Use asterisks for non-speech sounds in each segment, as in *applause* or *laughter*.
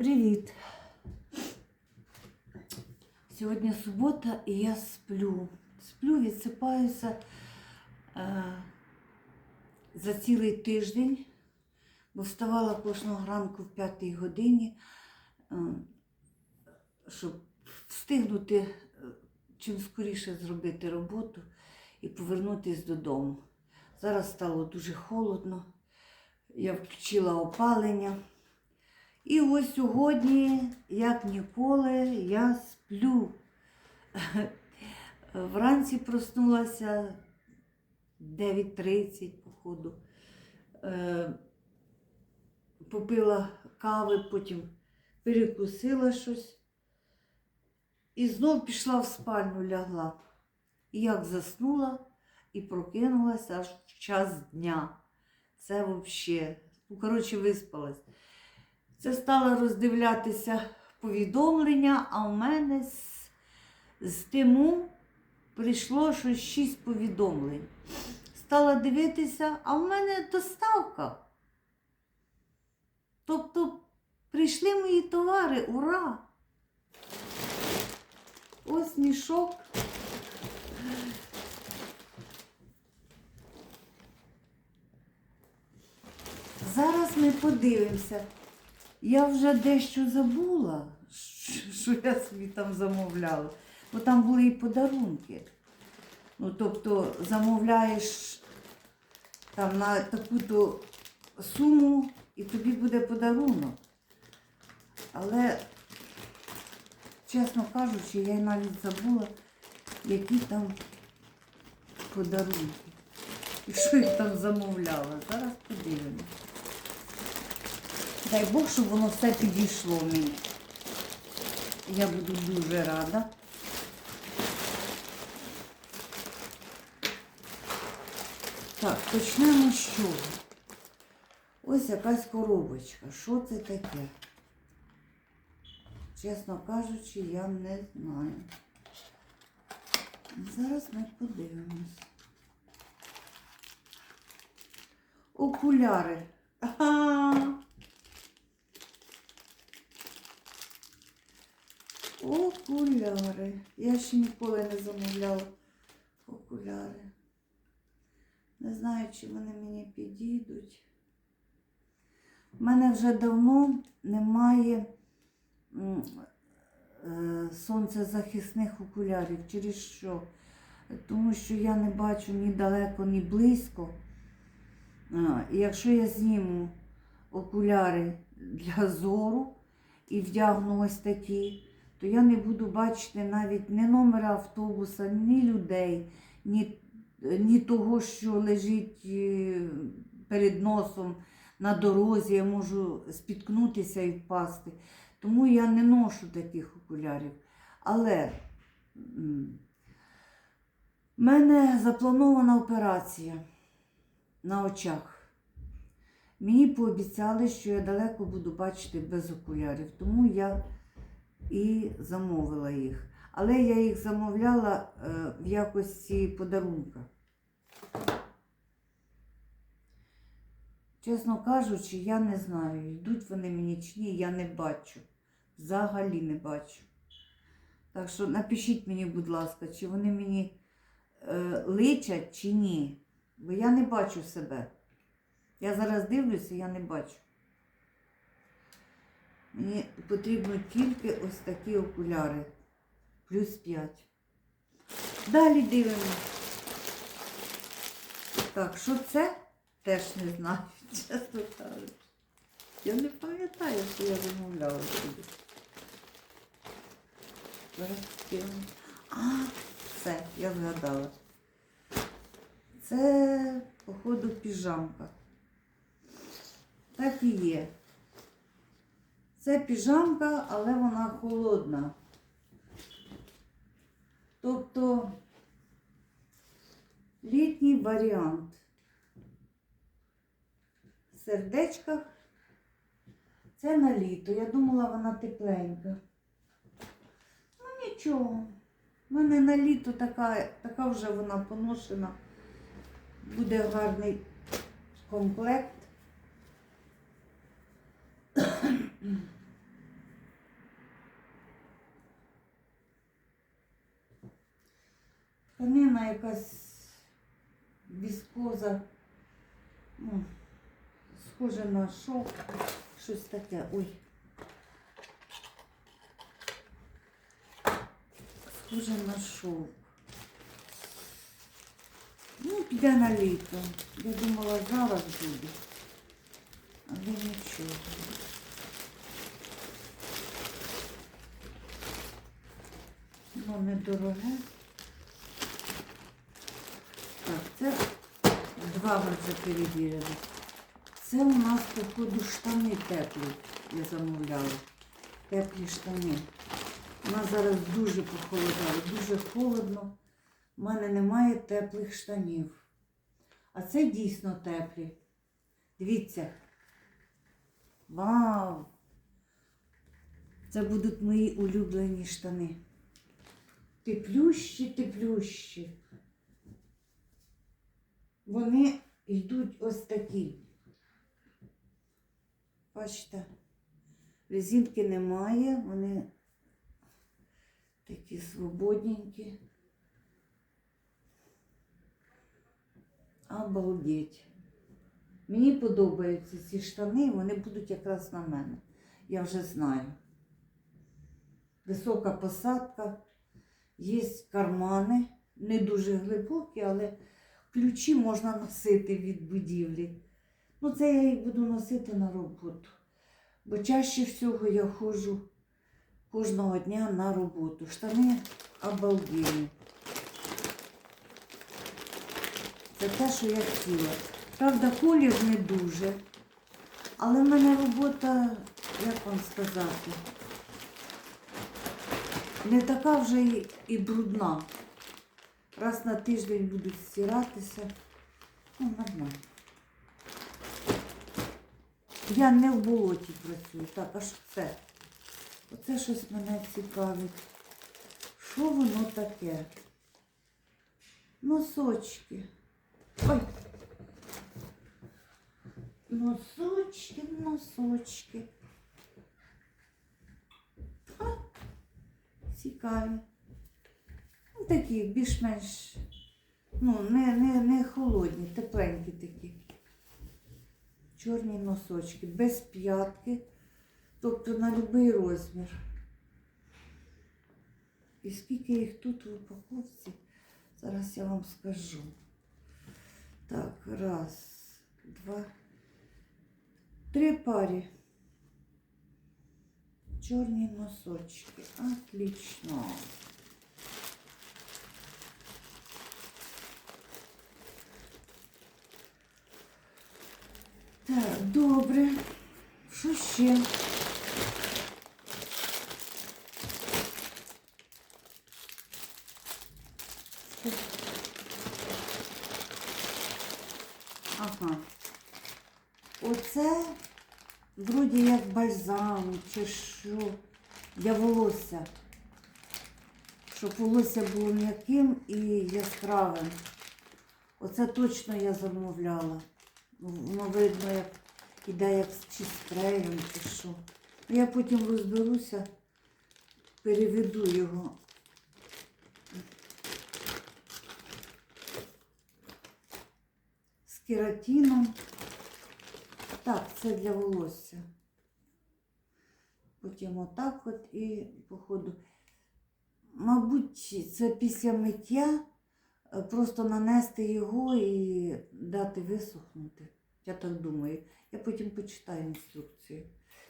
Привіт. Сьогодні субота і я сплю. Сплю, відсипаюся е, за цілий тиждень, бо вставала кожного ранку в п'ятій годині, е, щоб встигнути е, чим скоріше зробити роботу і повернутися додому. Зараз стало дуже холодно. Я включила опалення. І ось сьогодні, як ніколи, я сплю. *laughs* Вранці проснулася 9.30, походу. Е, Попила кави, потім перекусила щось. І знов пішла в спальню, лягла. І як заснула і прокинулася аж в час дня. Це взагалі. Ну, коротше, виспалась. Це стала роздивлятися повідомлення, а в мене з, з тиму прийшло щось шість повідомлень. Стала дивитися, а в мене доставка. Тобто прийшли мої товари, ура! Ось мішок. Зараз ми подивимося. Я вже дещо забула, що я собі там замовляла. Бо там були і подарунки. Ну, тобто замовляєш там на таку-то суму і тобі буде подарунок. Але, чесно кажучи, я навіть забула, які там подарунки. І що я там замовляла. Зараз подивимось. Дай Бог, щоб воно все підійшло мені. Я буду дуже рада. Так, почнемо з чого. Ось якась коробочка. Що це таке? Чесно кажучи, я не знаю. Зараз ми подивимось. Окуляри. Ага. Окуляри. Я ще ніколи не замовляла окуляри. Не знаю, чи вони мені підійдуть. У мене вже давно немає е, сонцезахисних окулярів. Через що? Тому що я не бачу ні далеко, ні близько. І якщо я зніму окуляри для зору і вдягну ось такі, то я не буду бачити навіть ні номера автобуса, ні людей, ні, ні того, що лежить е, перед носом на дорозі, я можу спіткнутися і впасти. Тому я не ношу таких окулярів. Але в мене запланована операція на очах. Мені пообіцяли, що я далеко буду бачити без окулярів, тому я і замовила їх. Але я їх замовляла е, в якості подарунка. Чесно кажучи, я не знаю, йдуть вони мені чи ні, я не бачу. Взагалі не бачу. Так що напишіть мені, будь ласка, чи вони мені е, личать чи ні. Бо я не бачу себе. Я зараз дивлюся, я не бачу. Мені потрібно тільки ось такі окуляри. Плюс 5. Далі дивимося. Так, що це? Теж не знаю, *laughs* чесно кажучи. Я не пам'ятаю, що я замовляла собі. А, все, я згадала. Це, походу, піжамка. Так і є. Це піжамка, але вона холодна. Тобто літній варіант. В сердечках. Це на літо. Я думала, вона тепленька. Ну нічого. У мене на літо така, така вже вона поношена. Буде гарний комплект. Тканина якась віскоза. Ну, схоже на шовк, щось таке. Ой. Схоже на шовк. Ну, піде на літо. Я думала, зараз буде. Але нічого. Ну, недороге. Так, це два вже перевірили. Це у нас, походу, штани теплі. Я замовляла. Теплі штани. У нас зараз дуже похолодало, дуже холодно. У мене немає теплих штанів. А це дійсно теплі. Дивіться. Вау! Це будуть мої улюблені штани. Теплющі, теплющі. Вони йдуть ось такі. Бачите, резинки немає, вони такі свободненькі. Обалдеть. Мені подобаються ці штани, вони будуть якраз на мене. Я вже знаю. Висока посадка, є кармани, не дуже глибокі, але ключі можна носити від будівлі. Ну, це я їх буду носити на роботу. Бо чаще всього я ходжу кожного дня на роботу. Штани обалденні. Це те, що я хотіла. Правда, колір не дуже. Але в мене робота, як вам сказати, не така вже і брудна. Раз на тиждень будуть стиратися. Ну, нормально. Я не в болоті працюю. Так, а що це? Оце щось мене цікавить. Що воно таке? Носочки. Ой. Носочки, носочки. Ха. Цікаві. Такі більш-менш, ну, не, не, не холодні, тепленькі такі. Чорні носочки, без п'ятки, тобто на будь-який розмір. І скільки їх тут в упаковці, зараз я вам скажу. Так, раз, два, три парі. Чорні носочки. Отлично. Так, добре. Що ще? Ага. Оце вроді як бальзам чи що для волосся. Щоб волосся було м'яким і яскравим. Оце точно я замовляла. Воно видно, як іде як чи спреєм, чи що. Ну, Я потім розберуся, переведу його. З кератином. Так, це для волосся. Потім отак от і походу. Мабуть, це після миття е, просто нанести його і дати висохнути. Я так думаю. Я потім почитаю інструкцію.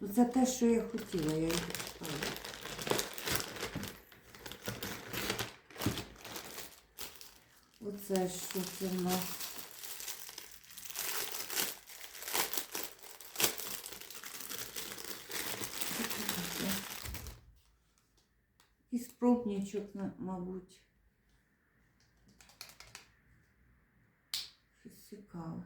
Ну, це те, що я хотіла, я її почитала. Оце що це в нас? Що це таке? Якийсь пробничок, на- мабуть. Щось цікаве.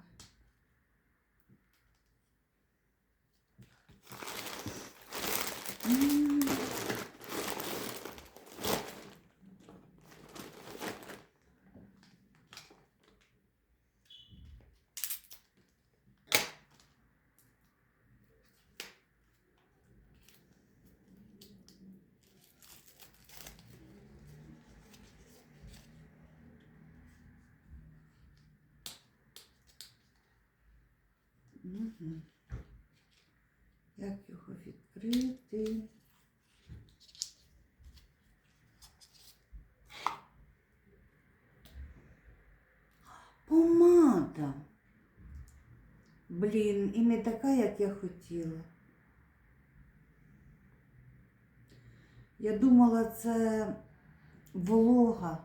Мгм. Як його відкрити? Помада. Блін, і не така, як я хотіла. Я думала, це волога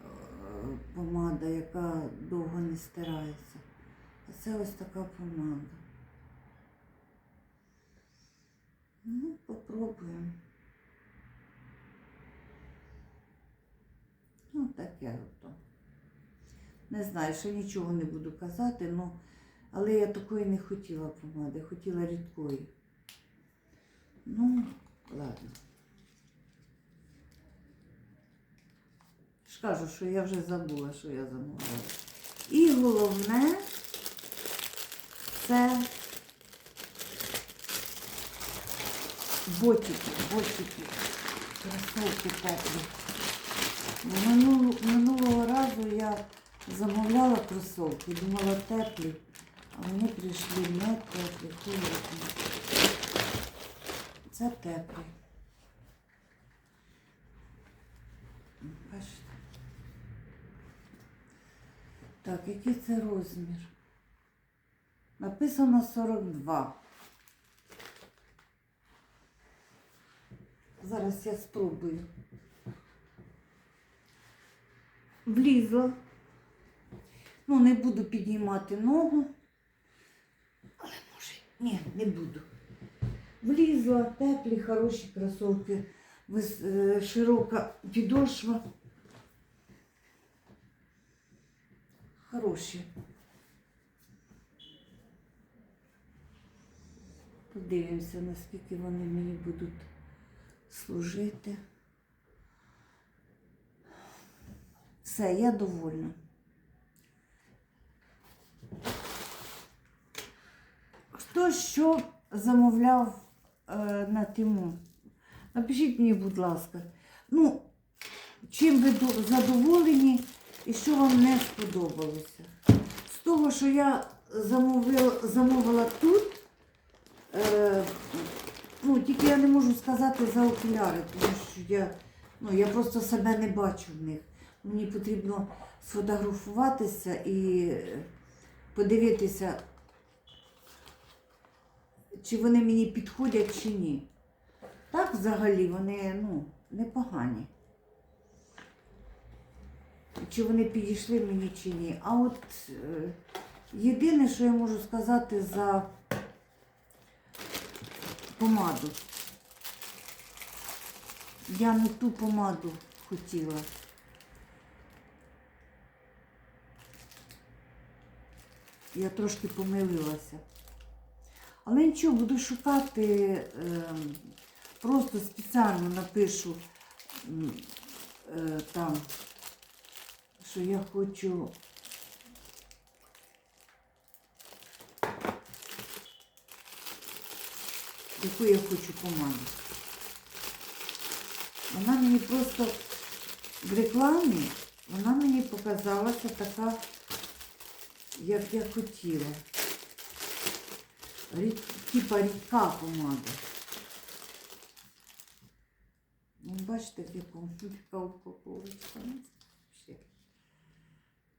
е, помада, яка довго не стирається. Це ось така помада. Ну, попробуємо. Ну, таке ото. Не знаю, ще нічого не буду казати, ну, але я такої не хотіла помади, хотіла рідкої. Ну, ладно. Ж кажу, що я вже забула, що я замовляла. І головне це ботики, ботики, кросовки теплі. Минулого, минулого разу я замовляла кросовки, думала теплі, а вони прийшли не теплі, холодні. Це теплі. Бачите? Так, який це розмір? Написано 42. Зараз я спробую. Влізла. Ну, не буду піднімати ногу. Але може, ні, не буду. Влізла, теплі, хороші кросовки, е, широка підошва. Хороші. Подивимося, наскільки вони мені будуть служити. Все, я довольна. Хто що замовляв е, на тиму? Напишіть мені, будь ласка. Ну, чим ви задоволені і що вам не сподобалося? З того, що я замовила, замовила тут, е, ну, тільки я не можу сказати за окуляри, тому що я, ну, я просто себе не бачу в них. Мені потрібно сфотографуватися і е, подивитися, чи вони мені підходять, чи ні. Так взагалі вони ну, непогані. Чи вони підійшли мені, чи ні. А от е, єдине, що я можу сказати за помаду. Я не ту помаду хотіла. Я трошки помилилася. Але нічого, буду шукати, ем, просто спеціально напишу е, там, що я хочу. Яку я хочу помаду. Вона мені просто в рекламі, вона мені показалася така, як я хотіла. Рід, типа рідка помада. Ну, бачите, в якому така упаковочка. Ну.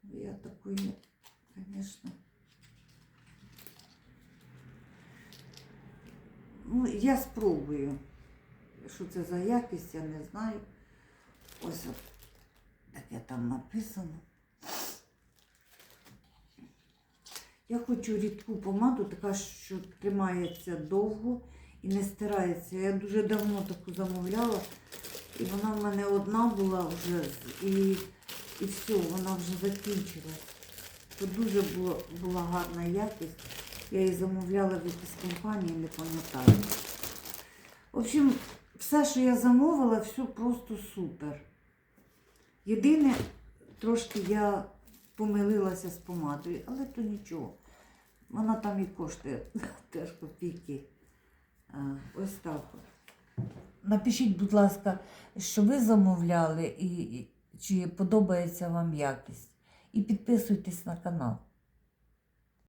Я такої, звісно. Ну, я спробую. Що це за якість, я не знаю. Ось таке там написано. Я хочу рідку помаду, така, що тримається довго і не стирається. Я дуже давно таку замовляла, і вона в мене одна була вже, і, і все, вона вже закінчилась. То дуже було, була гарна якість. Я її замовляла в якійсь компанії, не пам'ятаю. В общем, все, що я замовила, все просто супер. Єдине, трошки я помилилася з помадою, але то нічого. Вона там і коштує *laughs* теж копійки. Ось так. Напишіть, будь ласка, що ви замовляли і чи подобається вам якість. І підписуйтесь на канал.